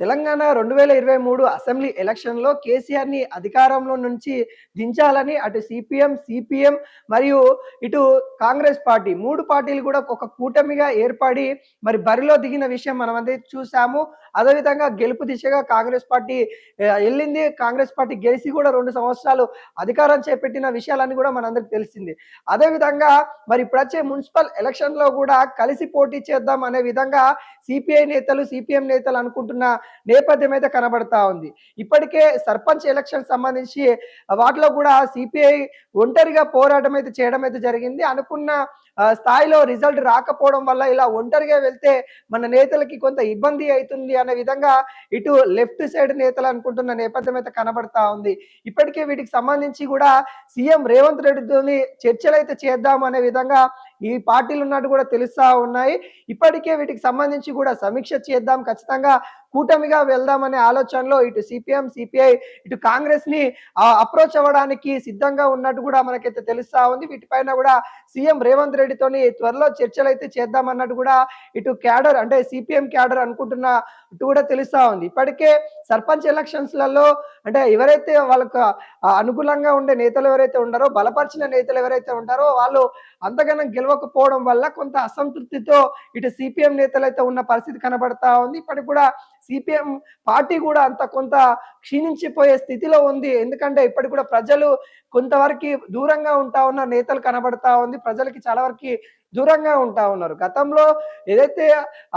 తెలంగాణ రెండు వేల ఇరవై మూడు అసెంబ్లీ ఎలక్షన్లో కేసీఆర్ని అధికారంలో నుంచి దించాలని అటు సిపిఎం సిపిఎం మరియు ఇటు కాంగ్రెస్ పార్టీ మూడు పార్టీలు కూడా ఒక కూటమిగా ఏర్పడి మరి బరిలో దిగిన విషయం మనం అందరి చూసాము. అదేవిధంగా గెలుపు దిశగా కాంగ్రెస్ పార్టీ వెళ్ళింది. కాంగ్రెస్ పార్టీ గెలిచి కూడా రెండు సంవత్సరాలు అధికారం చేపట్టిన విషయాలన్నీ కూడా మనందరికి తెలిసింది. అదేవిధంగా మరి ఇప్పుడు వచ్చే మున్సిపల్ ఎలక్షన్లో కూడా కలిసి పోటీ చేద్దాం అనే విధంగా సిపిఐ నేతలు సిపిఎం నేతలు అనుకుంటున్న నేపథ్యం అయితే కనబడతా ఉంది. ఇప్పటికే సర్పంచ్ ఎలక్షన్ సంబంధించి వాటిలో కూడా సిపిఐ ఒంటరిగా పోరాటం అయితే చేయడం అయితే జరిగింది. అనుకున్న స్థాయిలో రిజల్ట్ రాకపోవడం వల్ల ఇలా ఒంటరిగా వెళ్తే మన నేతలకి కొంత ఇబ్బంది అవుతుంది అనే విధంగా ఇటు లెఫ్ట్ సైడ్ నేతలు అనుకుంటున్న నేపథ్యం అయితే కనబడతా ఉంది. ఇప్పటికే వీటికి సంబంధించి కూడా సీఎం రేవంత్ రెడ్డితోని చర్చలు అయితే చేద్దాం అనే విధంగా ఈ పార్టీలు ఉన్నట్టు కూడా తెలుస్తా ఉన్నాయి. ఇప్పటికే వీటికి సంబంధించి కూడా సమీక్ష చేద్దాం. ఖచ్చితంగా కూటమిగా వెళ్దామనే ఆలోచనలో ఇటు సిపిఎం సిపిఐ ఇటు కాంగ్రెస్ని అప్రోచ్ అవ్వడానికి సిద్ధంగా ఉన్నట్టు కూడా మనకైతే తెలుస్తా ఉంది. వీటిపైన కూడా సీఎం రేవంత్ రెడ్డితోని త్వరలో చర్చలు అయితే చేద్దామన్నట్టు కూడా ఇటు క్యాడర్ అంటే సిపిఎం క్యాడర్ అనుకుంటున్న కూడా తెలుస్తా ఉంది. ఇప్పటికే సర్పంచ్ ఎలక్షన్స్లలో అంటే ఎవరైతే వాళ్ళకు అనుకూలంగా ఉండే నేతలు ఎవరైతే ఉండారో బలపరిచిన నేతలు ఎవరైతే ఉంటారో వాళ్ళు అంతగానం గెలవకపోవడం వల్ల కొంత అసంతృప్తితో ఇటు సిపిఎం నేతలు అయితే ఉన్న పరిస్థితి కనబడతా ఉంది. ఇప్పటికి కూడా సిపిఎం పార్టీ కూడా అంత కొంత క్షీణించిపోయే స్థితిలో ఉంది. ఎందుకంటే ఇప్పటికి కూడా ప్రజలు కొంతవరకు దూరంగా ఉంటా ఉన్న నేతలు కనబడతా ఉంది. ప్రజలకి చాలా వరకు దూరంగా ఉంటా ఉన్నారు. గతంలో ఏదైతే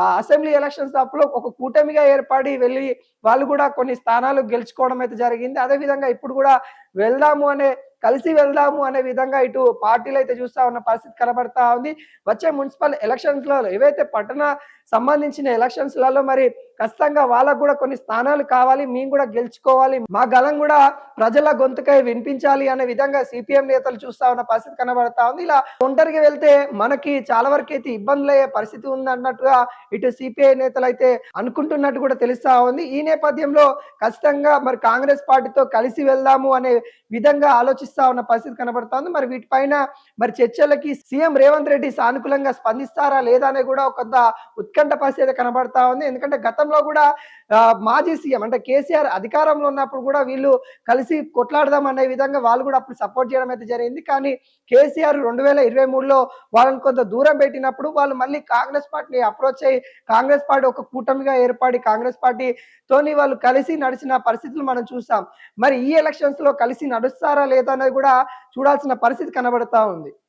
ఆ అసెంబ్లీ ఎలక్షన్స్ అప్పుడు ఒక కూటమిగా ఏర్పడి వెళ్ళి వాళ్ళు కూడా కొన్ని స్థానాలు గెలుచుకోవడం అయితే జరిగింది. అదే విధంగా ఇప్పుడు కూడా వెళ్దాము అనే కలిసి వెళ్దాము అనే విధంగా ఇటు పార్టీలు అయితే చూస్తా ఉన్న పరిస్థితి కనబడతా ఉంది. వచ్చే మున్సిపల్ ఎలక్షన్స్లలో ఏవైతే పట్టణ సంబంధించిన ఎలక్షన్స్లలో మరి ఖచ్చితంగా వాళ్ళకు కూడా కొన్ని స్థానాలు కావాలి మేము కూడా గెలుచుకోవాలి. మా గలం కూడా ప్రజల గొంతుకై వినిపించాలి అనే విధంగా సిపిఎం నేతలు చూస్తా ఉన్న పరిస్థితి కనబడతా ఉంది. ఇలా ఒంటరిగా వెళ్తే మనకి చాలా వరకు అయితే ఇబ్బందులు అయ్యే పరిస్థితి ఉంది అన్నట్టుగా ఇటు సిపిఐ నేతలు అయితే అనుకుంటున్నట్టు కూడా తెలుస్తా ఉంది. ఈ నేపథ్యంలో ఖచ్చితంగా మరి కాంగ్రెస్ పార్టీతో కలిసి వెళ్దాము అనే విధంగా ఆలోచిస్తా ఉన్న పరిస్థితి కనబడతా ఉంది. మరి వీటిపైన మరి చర్చలకి సీఎం రేవంత్ రెడ్డి సానుకూలంగా స్పందిస్తారా లేదా అనే కూడా ఒక కొంత ఉత్కంఠ పరిస్థితి కనబడతా ఉంది. ఎందుకంటే గతం గతంలో కూడా మాజీ సీఎం అంటే కేసీఆర్ అధికారంలో ఉన్నప్పుడు కూడా వీళ్ళు కలిసి కొట్లాడదాం అనే విధంగా వాళ్ళు కూడా అప్పుడు సపోర్ట్ చేయడం అయితే జరిగింది. కానీ కేసీఆర్ రెండు వేల ఇరవై మూడులో వాళ్ళని కొంత దూరం పెట్టినప్పుడు వాళ్ళు మళ్ళీ కాంగ్రెస్ పార్టీని అప్రోచ్ అయ్యి కాంగ్రెస్ పార్టీ ఒక కూటమిగా ఏర్పడి కాంగ్రెస్ పార్టీతోని వాళ్ళు కలిసి నడిచిన పరిస్థితులు మనం చూసాం. మరి ఈ ఎలక్షన్స్లో కలిసి నడుస్తారా లేదా అనేది కూడా చూడాల్సిన పరిస్థితి కనబడతా ఉంది.